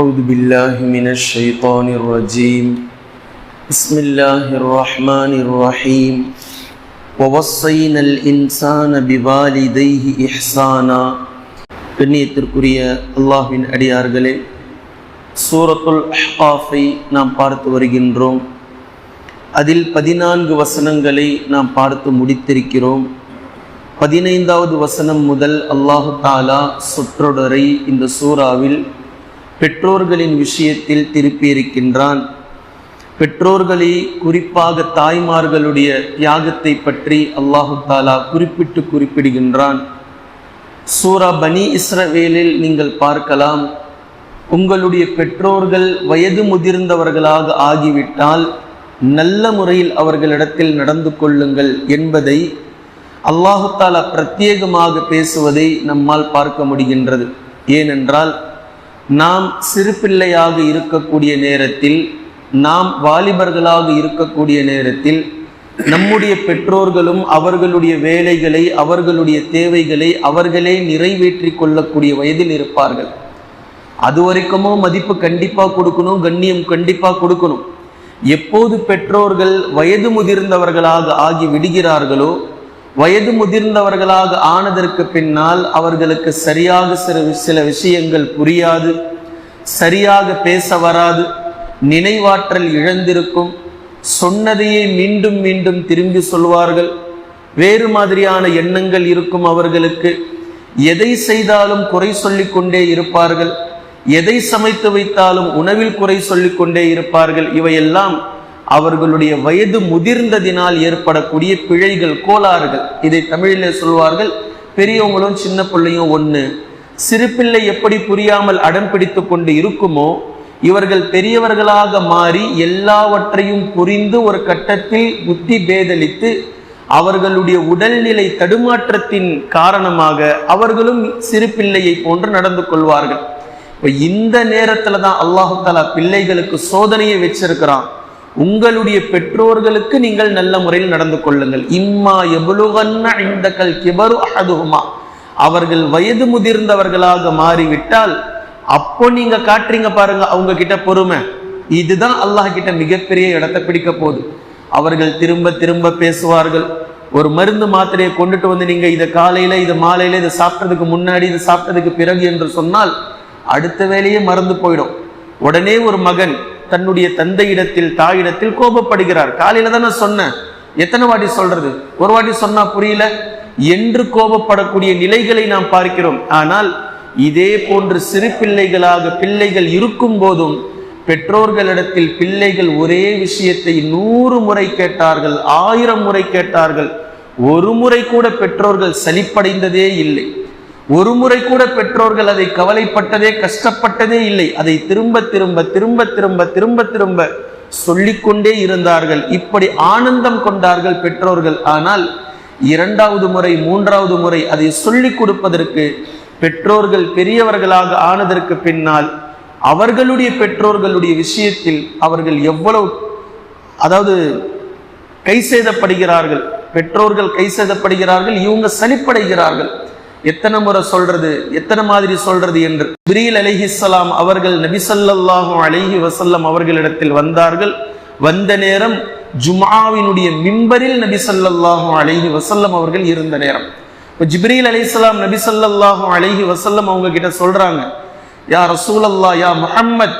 أعوذ بالله من الشيطان الرجيم بسم الله الرحمن الرحيم ووصينا الإنسان بوالديه إحسانا கண்ணியத்திற்குரிய அல்லாஹ்வின் அடியார்களே சூரத்துல் அஹ்காஃபை நாம் பார்த்து வருகின்றோம் அதில் பதினான்கு வசனங்களை நாம் பார்த்து முடித்திருக்கிறோம் பதினைந்தாவது வசனம் முதல் அல்லாஹு தாலா சொற்றொடரை இந்த சூறாவில் பெற்றோர்களின் விஷயத்தில் திருப்பியிருக்கின்றான். பெற்றோர்களை குறிப்பாக தாய்மார்களுடைய தியாகத்தை பற்றி அல்லாஹு தாலா குறிப்பிட்டு குறிப்பிடுகின்றான். சூரா பனி இஸ்ரவேலில் நீங்கள் பார்க்கலாம் உங்களுடைய பெற்றோர்கள் வயது முதிர்ந்தவர்களாக ஆகிவிட்டால் நல்ல முறையில் அவர்களிடத்தில் நடந்து கொள்ளுங்கள் என்பதை அல்லாஹு தாலா பிரத்யேகமாக பேசுவதை நம்மால் பார்க்க முடிகின்றது. ஏனென்றால் நாம் சிறு பிள்ளையாக இருக்கக்கூடிய நேரத்தில் நாம் வாலிபர்களாக இருக்கக்கூடிய நேரத்தில் நம்முடைய பெற்றோர்களும் அவர்களுடைய வேலைகளை அவர்களுடைய தேவைகளை அவர்களே நிறைவேற்றி கொள்ளக்கூடிய வயதில் இருப்பார்கள். அது வரைக்குமோ மதிப்பு கண்டிப்பாக கொடுக்கணும் கண்ணியம் கண்டிப்பாக கொடுக்கணும். எப்போது பெற்றோர்கள் வயது முதிர்ந்தவர்களாக ஆகி விடுகிறார்களோ வயது முதிர்ந்தவர்களாக ஆனதற்கு பின்னால் அவர்களுக்கு சரியாக சில சில விஷயங்கள் புரியாது சரியாக பேச வராது நினைவாற்றல் இழந்திருக்கும் சொன்னதையே மீண்டும் மீண்டும் திரும்பி சொல்வார்கள். வேறு மாதிரியான எண்ணங்கள் இருக்கும் அவர்களுக்கு எதை செய்தாலும் குறை சொல்லிக்கொண்டே இருப்பார்கள். எதை சமைத்து வைத்தாலும் உணவில் குறை சொல்லிக்கொண்டே இருப்பார்கள். இவையெல்லாம் அவர்களுடைய வயது முதிர்ந்ததினால் ஏற்படக்கூடிய பிழைகள் கோளாறுகள். இதை தமிழிலே சொல்வார்கள் பெரியவங்களும் சின்ன பிள்ளையும் ஒன்று சிறு பிள்ளை எப்படி புரியாமல் அடம் பிடித்து கொண்டு இருக்குமோ இவர்கள் பெரியவர்களாக மாறி எல்லாவற்றையும் புரிந்து ஒரு கட்டத்தில் புத்தி பேதலித்து அவர்களுடைய உடல்நிலை தடுமாற்றத்தின் காரணமாக அவர்களும் சிறு பிள்ளையை போன்று நடந்து கொள்வார்கள். இப்போ இந்த நேரத்துல தான் அல்லாஹு தாலா பிள்ளைகளுக்கு சோதனையை வச்சிருக்கிறான். உங்களுடைய பெற்றோர்களுக்கு நீங்கள் நல்ல முறையில் நடந்து கொள்ளுங்கள். இம்மா எவ்வளவுகன்ன இந்த கிபரு அகதுமா அவர்கள் வயது முதிர்ந்தவர்களாக மாறிவிட்டால் அப்போ நீங்க காட்டுறீங்க பாருங்க அவங்க கிட்ட பொறுமை. இதுதான் அல்லாஹ் கிட்ட மிகப்பெரிய இடத்தை பிடிக்க போகுது. அவர்கள் திரும்ப திரும்ப பேசுவார்கள். ஒரு மருந்து மாத்திரையை கொண்டுட்டு வந்து நீங்க இதை காலையில இதை மாலையில இதை சாப்பிட்டதுக்கு முன்னாடி இதை சாப்பிட்டதுக்கு பிறகு என்று சொன்னால் அடுத்த வேலையே மறந்து போயிடும். உடனே ஒரு மகன் தன்னுடைய தந்தையிடத்தில் தாயிடத்தில் கோபப்படுகிறார். காலையில தான் நான் சொன்னேன். எத்தனை வாட்டி சொல்றது? ஒரு வாட்டி சொன்னா புரியல. என்று கோபப்படக்கூடிய நிலைகளை நாம் பார்க்கிறோம். ஆனால் இதே போன்று சிறு பிள்ளைகளாக பிள்ளைகள் இருக்கும் போதும் பெற்றோர்களிடத்தில் பிள்ளைகள் ஒரே விஷயத்தை நூறு முறை கேட்டார்கள் ஆயிரம் முறை கேட்டார்கள். ஒரு முறை கூட பெற்றோர்கள் சலிப்படைந்ததே இல்லை. ஒரு முறை கூட பெற்றோர்கள் அதை கவலைப்பட்டதே கஷ்டப்பட்டதே இல்லை. அதை திரும்ப திரும்ப திரும்ப திரும்ப திரும்ப திரும்ப சொல்லிக்கொண்டே இருந்தார்கள். இப்படி ஆனந்தம் கொண்டார்கள் பெற்றோர்கள். ஆனால் இரண்டாவது முறை மூன்றாவது முறை அதை சொல்லிக் கொடுப்பதற்கு பெற்றோர்கள் பெரியவர்களாக ஆனதற்கு பின்னால் அவர்களுடைய பெற்றோர்களுடைய விஷயத்தில் அவர்கள் எவ்வளவு அதாவது கை செய்தப்படுகிறார்கள் பெற்றோர்கள் கை செய்தப்படுகிறார்கள் இவங்க சலிப்படைகிறார்கள். எத்தனை முறை சொல்றது எத்தனை மாதிரி சொல்றது என்று. பிரியல் அலிஹிஸ்லாம் அவர்கள் நபிசல்லாஹு அலிஹி வசல்லம் அவர்களிடத்தில் வந்தார்கள். வந்த நேரம் ஜுமாவினுடைய மிம்பரில் நபி சல்லாஹூ அலிஹி வசல்லம் அவர்கள் இருந்த நேரம். இப்போ ஜிப்ரீல் அலிஸ்லாம் நபி சல்லாஹூ அலிஹி வசல்லம் அவங்க கிட்ட சொல்றாங்க யா ரசூலல்லா யா முஹம்மத்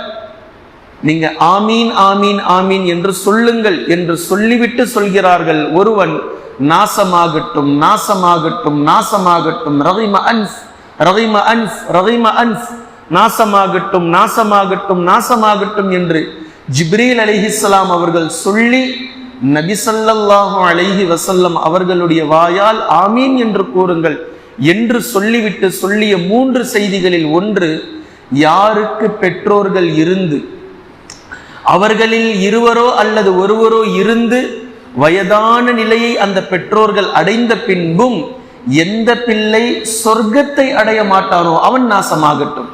நீங்க ஆமீன் ஆமீன் ஆமீன் என்று சொல்லுங்கள் என்று சொல்லிவிட்டு சொல்கிறார்கள் ஒருவன் நாசமாகட்டும் நாசமாகட்டும் நாசமாகட்டும். ரவிம அன்ஸ் ரவிம அன்ஸ் ரவிம அன்ஸ். நாசமாகட்டும் நாசமாகட்டும் நாசமாகட்டும் என்று ஜிப்ரீல் அலிஹிஸ்லாம் அவர்கள் சொல்லி நபிசல்லாஹு அலைஹி வசல்லம் அவர்களுடைய வாயால் ஆமீன் என்று கூறுங்கள் என்று சொல்லிவிட்டு சொல்லிய மூன்று செய்திகளில் ஒன்று யாருக்கு பெற்றோர்கள் இருந்து? அவர்களில் இருவரோ அல்லது ஒருவரோ இருந்து வயதான நிலையை அந்த பெற்றோர்கள் அடைந்த பின்பும் எந்த பிள்ளை சொர்க்கத்தை அடைய மாட்டாரோ அவன் நாசமாகட்டும்.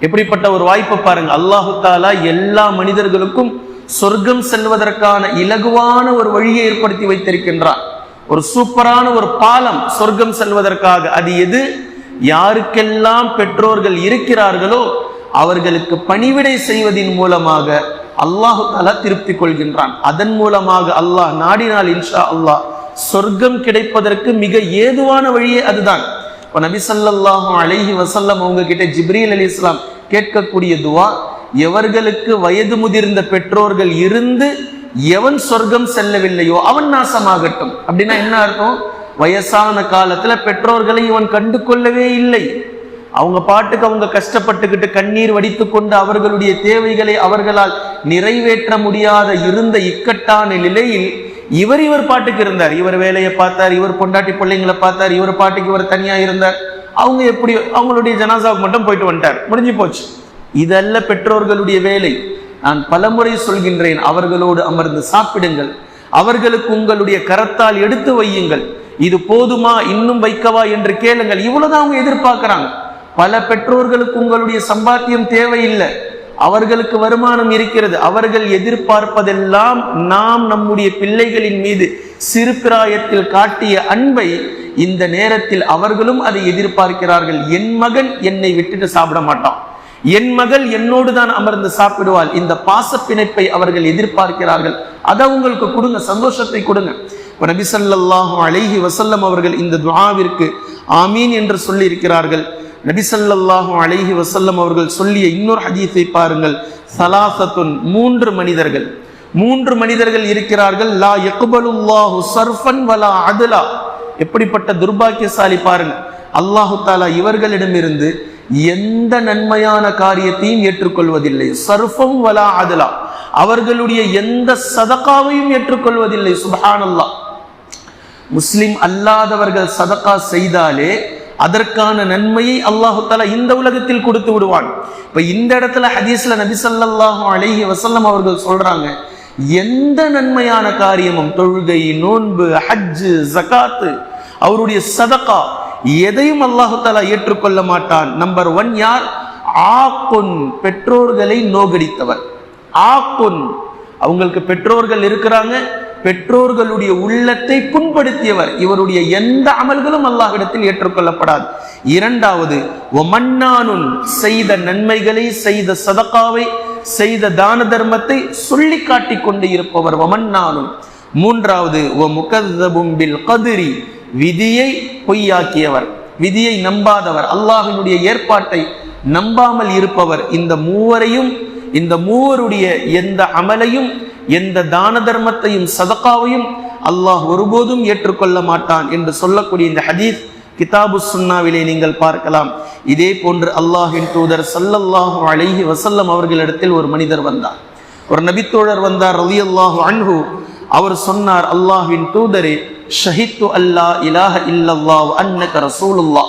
எப்படிப்பட்ட ஒரு வாய்ப்பை பாருங்க. அல்லாஹு தாலா எல்லா மனிதர்களுக்கும் சொர்க்கம் செல்வதற்கான இலகுவான ஒரு வழியை ஏற்படுத்தி வைத்திருக்கின்றார் ஒரு சூப்பரான ஒரு பாலம் சொர்க்கம் செல்வதற்காக. அது எது? யாருக்கெல்லாம் பெற்றோர்கள் இருக்கிறார்களோ அவர்களுக்கு பணிவிடை செய்வதின் மூலமாக அல்லாஹு தாலா திருப்தி கொள்கின்றான். அதன் மூலமாக அல்லாஹ் நாடினால் இன்ஷா அல்லாஹ் சொர்க்கம் கிடைப்பதற்கு மிக ஏதுவான வழியே அதுதான். இப்போ நபி சல்லாஹும் அழகி வசல்லம் அவங்க கிட்ட ஜிப்ரீல் அலி இஸ்லாம் கேட்கக்கூடிய துவா எவர்களுக்கு வயது முதிர்ந்த பெற்றோர்கள் இருந்து எவன் சொர்க்கம் செல்லவில்லையோ அவன் நாசமாகட்டும். அப்படின்னா என்ன அர்த்தம்? வயசான காலத்துல பெற்றோர்களை இவன் கண்டு கொள்ளவே இல்லை. அவங்க பாட்டுக்கு அவங்க கஷ்டப்பட்டுக்கிட்டு கண்ணீர் வடித்து கொண்டு அவர்களுடைய தேவைகளை அவர்களால் நிறைவேற்ற முடியாத இருந்த இக்கட்டான நிலையில் இவர் இவர் பாட்டுக்கு இருந்தார். இவர் வேலையை பார்த்தார் இவர் பொண்டாட்டி பிள்ளைங்களை பார்த்தார் இவர் பாட்டுக்கு இவர் தனியாக இருந்தார். அவங்க எப்படி அவங்களுடைய ஜனாசாவுக்கு மட்டும் போயிட்டு வந்துட்டார். முடிஞ்சு போச்சு. இதல்ல பெற்றோர்களுடைய வேலை. நான் பலமுறை சொல்கின்றேன் அவர்களோடு அமர்ந்து சாப்பிடுங்கள். அவர்களுக்கு உங்களுடைய கரத்தால் எடுத்து வையுங்கள். இது போதுமா இன்னும் வைக்கவா என்று கேளுங்கள். இவ்வளவுதான் அவங்க எதிர்பார்க்கிறாங்க. பல பெற்றோர்களுக்கு உங்களுடைய சம்பாத்தியம் தேவையில்லை. அவர்களுக்கு வருமானம் இருக்கிறது. அவர்கள் எதிர்பார்ப்பதெல்லாம் நாம் நம்முடைய பிள்ளைகளின் மீது சிறுபிராயத்தில் காட்டிய அன்பை இந்த நேரத்தில் அவர்களும் அதை எதிர்பார்க்கிறார்கள். என் மகன் என்னை விட்டுட்டு சாப்பிட மாட்டான். என் மகள் என்னோடு தான் அமர்ந்து சாப்பிடுவாள். இந்த பாச பிணைப்பை அவர்கள் எதிர்பார்க்கிறார்கள். அதை உங்களுக்கு கொடுங்க சந்தோஷத்தை கொடுங்க. இப்ப அழகி வசல்லம் அவர்கள் இந்த துவாவிற்கு ஆமீன் என்று சொல்லி இருக்கிறார்கள் நபி அழகி அலைஹி அவர்கள் சொல்லிய இன்னொரு ஹதீஸை பாருங்கள். சலாசத்துன் மூன்று மனிதர்கள். மூன்று மனிதர்கள் இருக்கிறார்கள். லா எக்குபலுல்லாஹு சர்ஃபன் வலா அதுலா. எப்படிப்பட்ட துர்பாக்கியசாலி பாருங்க அல்லாஹு தாலா இவர்களிடமிருந்து எந்த நன்மையான காரியத்தையும் ஏற்றுக்கொள்வதில்லை. சர்ஃபம் வலா அதுலா. அவர்களுடைய எந்த சதக்காவையும் ஏற்றுக்கொள்வதில்லை. சுபஹானல்லாஹ். முஸ்லிம் அல்லாதவர்கள் சதக்கா செய்தாலே அதற்கான நன்மையை அல்லாஹு தாலா இந்த உலகத்தில் கொடுத்து விடுவான். இப்ப இந்த இடத்துல ஹதீஸ்ல நபி சல்லாஹு அலைஹி வசல்லம் அவர்கள் சொல்றாங்க எந்த நன்மையான காரியமும் தொழுகை நோன்பு ஹஜ்ஜு ஜகாத்து அவருடைய சதகா எதையும் அல்லாஹு தாலா ஏற்றுக்கொள்ள மாட்டான். நம்பர் ஒன் யார்? ஆக்குன் பெற்றோர்களை நோகடித்தவர். ஆக்குன். அவங்களுக்கு பெற்றோர்கள் இருக்கிறாங்க பெற்றோர்களுடைய உள்ளத்தை புண்படுத்தியவர். இவருடைய எந்த அமல்களும் அல்லாஹிடத்தில் ஏற்றுக்கொள்ளப்படாது. இரண்டாவது ஒமன்னானுன் செய்த நன்மைகளை செய்த சதகாவை செய்த தான தர்மத்தை சொல்லி காட்டி கொண்டு இருப்பவர் ஒமன்னானும் மூன்றாவது ஒ முகதபும்பில் கதிரி விதியை பொய்யாக்கியவர். விதியை நம்பாதவர். அல்லாஹினுடைய ஏற்பாட்டை நம்பாமல் இருப்பவர். இந்த மூவரையும் இந்த மூவருடைய எந்த அமலையும் எந்த தான தர்மத்தையும் சதக்காவையும் அல்லாஹ் ஒருபோதும் ஏற்றுக்கொள்ள மாட்டான் என்று சொல்லக்கூடிய இந்த ஹதீஸ் கிதாபு சுன்னாவிலே நீங்கள் பார்க்கலாம். இதே போன்று அல்லாஹின் தூதர் சல்லல்லாஹு அலைஹி வசல்லம் அவர்களிடத்தில் ஒரு மனிதர் வந்தார். ஒரு நபித்தோழர் வந்தார் ரலியல்லாஹு அன்ஹு. அவர் சொன்னார் அல்லாஹின் தூதரே ஷஹித்து அல்லா இலாஹ இல்லல்லாஹ் அன்னக ரசூலுல்லா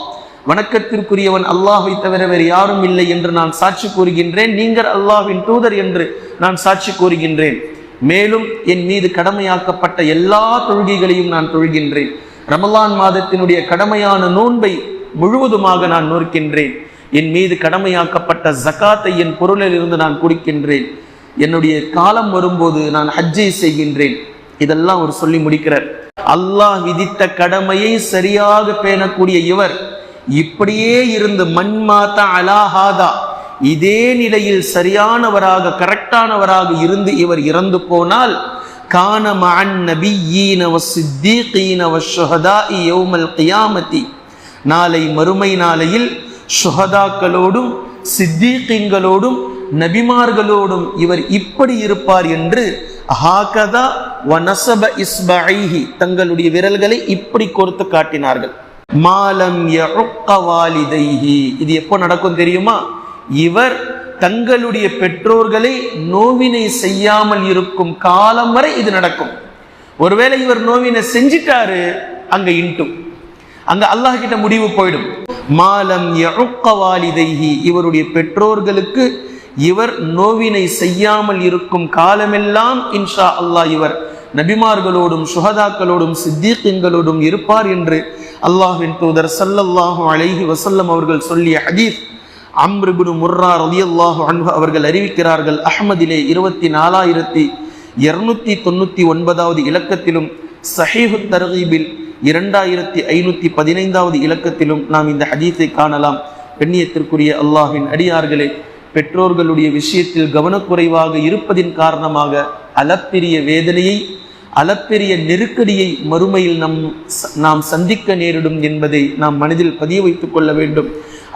வணக்கத்திற்குரியவன் அல்லாஹை தவிர வேறு யாரும் இல்லை என்று நான் சாட்சி கூறுகின்றேன். நீங்கள் அல்லாஹ்வின் தூதர் என்று நான் சாட்சி கூறுகின்றேன். மேலும் என் மீது கடமையாக்கப்பட்ட எல்லா தொழுகைகளையும் நான் தொழுகின்றேன். ரமலான் மாதத்தினுடைய கடமையான நோன்பை முழுவதுமாக நான் நோக்கின்றேன் என் மீது கடமையாக்கப்பட்ட ஜகாத்தை என் பொருளில் இருந்து நான் குடிக்கின்றேன். என்னுடைய காலம் வரும்போது நான் ஹஜ்ஜை செய்கின்றேன். இதெல்லாம் அவர் சொல்லி முடிக்கிறார். அல்லாஹ் விதித்த கடமையை சரியாக பேணக்கூடிய இவர் இப்படியே இருந்து மண்மாத்தா அலாஹாதா இதே நிலையில் சரியானவராக கரெக்டானவராக இருந்து இவர் இறந்து போனால் கான மஅன் நபியீன வஸ்ஸித்தீகீன சுஹதா யௌமல் கியாமத்தி நாளை மறுமை நாளையில் சுஹதாக்களோடும் சித்தீக்கிங்களோடும் நபிமார்களோடும் இவர் இப்படி இருப்பார் என்று ஹாகதா வனசப இஸ்பைஹி தங்களுடைய விரல்களை இப்படி கோர்த்து காட்டினார்கள். மாலம் வாலிதைஹி. இது எப்போ நடக்கும் தெரியுமா? இவர் தங்களுடைய பெற்றோர்களை நோவினை செய்யாமல் இருக்கும் காலம் வரை இது நடக்கும். ஒருவேளை இவர் நோவினை செஞ்சிட்டாரு அங்க இன்ட்டும். அங்க அல்லாஹ் கிட்ட முடிவு போயிடும். மாலம் வாலிதைஹி இவருடைய பெற்றோர்களுக்கு இவர் நோவினை செய்யாமல் இருக்கும் காலமெல்லாம் இன்ஷா அல்லாஹ் இவர் நபிமார்களோடும் சுஹதாக்களோடும் சித்தீக்கங்களோடும் இருப்பார் என்று அல்லாஹின் தூதர் சல்லல்லாஹு அலைஹி வசல்லம் அவர்கள் சொல்லிய ஹதீஸ். அம்ருபுனு முர்ரா ரதியல்லாஹு அன்பு அவர்கள் அறிவிக்கிறார்கள் அஹ்மதிலே இருபத்தி நாலாயிரத்தி இருநூத்தி தொண்ணூத்தி ஒன்பதாவது இலக்கத்திலும் சஹீஹு தரகீபில் இரண்டாயிரத்தி ஐநூத்தி பதினைந்தாவது இலக்கத்திலும் நாம் இந்த ஹதீஸை காணலாம். பெண்ணியத்திற்குரிய அல்லாஹின் அடியார்களே பெற்றோர்களுடைய விஷயத்தில் கவனக்குறைவாக இருப்பதின் காரணமாக அளப்பிரிய வேதனையை அளப்பெரிய நெருக்கடியை மறுமையில் நம் நாம் சந்திக்க நேரிடும் என்பதை நாம் மனதில் பதிய வைத்துக் கொள்ள வேண்டும்.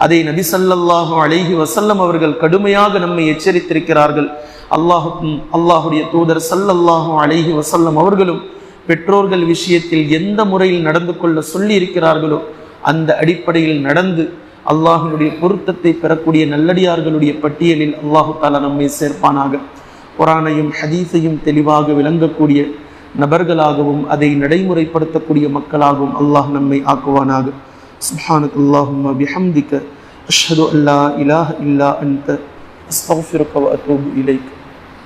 அதை நபிசல்லாஹு அழகி வசல்லம் அவர்கள் கடுமையாக நம்மை எச்சரித்திருக்கிறார்கள். அல்லாஹுக்கும் அல்லாஹுடைய தூதர் சல்லல்லாஹும் அழகி வசல்லம் அவர்களும் பெற்றோர்கள் விஷயத்தில் எந்த முறையில் நடந்து கொள்ள சொல்லி இருக்கிறார்களோ அந்த அடிப்படையில் நடந்து அல்லாஹினுடைய பொருத்தத்தை பெறக்கூடிய நல்லடியார்களுடைய பட்டியலில் அல்லாஹு தாலா நம்மை சேர்ப்பானாக. குரானையும் ஹதீஸையும் தெளிவாக விளங்கக்கூடிய நபர்களாகவும் அதை நடைமுறைப்படுத்தக்கூடிய மக்களாகவும் அல்லாஹ் நம்மை ஆக்குவானாக. சுப்ஹானக் அல்லாஹும்ம பிஹம்திக அஷ்ஹது அல்லா இலாஹ இல்லா அன்த. அஸ்தக்ஃபிருக அத்தூபு இலைக்.